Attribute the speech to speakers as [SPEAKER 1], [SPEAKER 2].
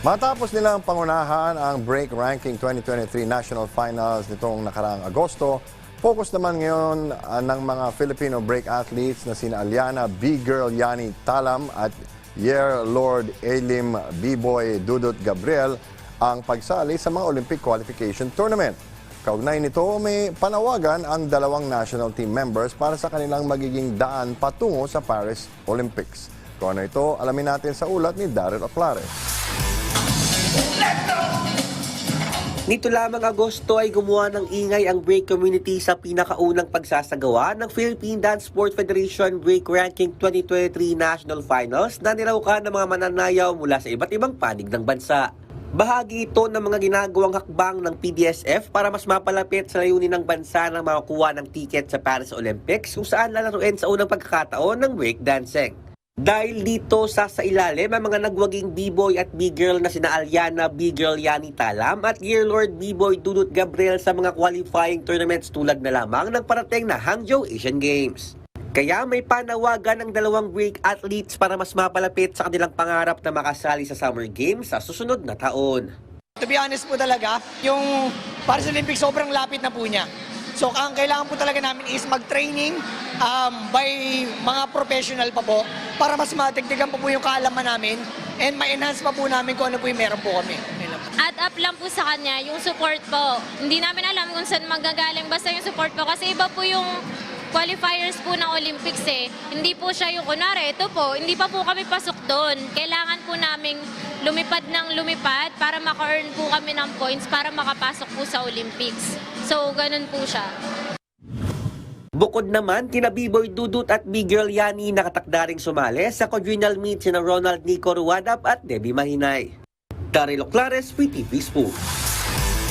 [SPEAKER 1] Matapos nilang pangunahan ang Break Ranking 2023 National Finals nitong nakaraang Agosto, focus naman ngayon ah, ng mga Filipino break athletes na sina Aliana B-Girl Yani Talam at Yer Lord Elim B-Boy Dudut Gabriel ang pagsali sa mga Olympic Qualification Tournament. Kaugnay nito, may panawagan ang dalawang national team members para sa kanilang magiging daan patungo sa Paris Olympics. Kung ano ito, alamin natin sa ulat ni Daryl Oclares.
[SPEAKER 2] Nito lamang Agosto ay gumawa ng ingay ang break community sa pinakaunang pagsasagawa ng Philippine Dance Sport Federation Break Ranking 2023 National Finals na nilaukan ng mga mananayaw mula sa iba't ibang panig ng bansa. Bahagi ito ng mga ginagawang hakbang ng PDSF para mas mapalapit sa layunin ng bansa na makakuha ng ticket sa Paris Olympics kung saan lalaruin sa unang pagkakataon ng breakdancing. Dahil dito sa sa ilalim ang mga nagwaging B-boy at B-girl na sina Aliana B-girl Yani Talam at Gearlord B-boy Dudut Gabriel sa mga qualifying tournaments tulad na lamang ng parating na Hangzhou Asian Games. Kaya may panawagan ng dalawang break athletes para mas mapalapit sa kanilang pangarap na makasali sa Summer Games sa susunod na taon.
[SPEAKER 3] To be honest po talaga, yung Paris Olympics sobrang lapit na po niya. So ang kailangan po talaga namin is mag-training um, by mga professional pa po para mas matigtigan po po yung kaalaman namin and ma-enhance pa po namin kung ano po yung meron po kami.
[SPEAKER 4] Add up lang po sa kanya yung support po. Hindi namin alam kung saan magagaling basta yung support po kasi iba po yung qualifiers po ng Olympics eh. Hindi po siya yung kunwari, ito po, hindi pa po kami pasok doon. Kailangan po naming lumipad ng lumipad para maka-earn po kami ng points para makapasok po sa Olympics. So, ganun po siya.
[SPEAKER 2] Bukod naman, kina B-Boy Dudut at B-Girl Yani nakatakda ring sumali sa quadrennial meet sina Ronald Nico Ruadap at Debbie Mahinay. Daryl Oclares, PTV Sports.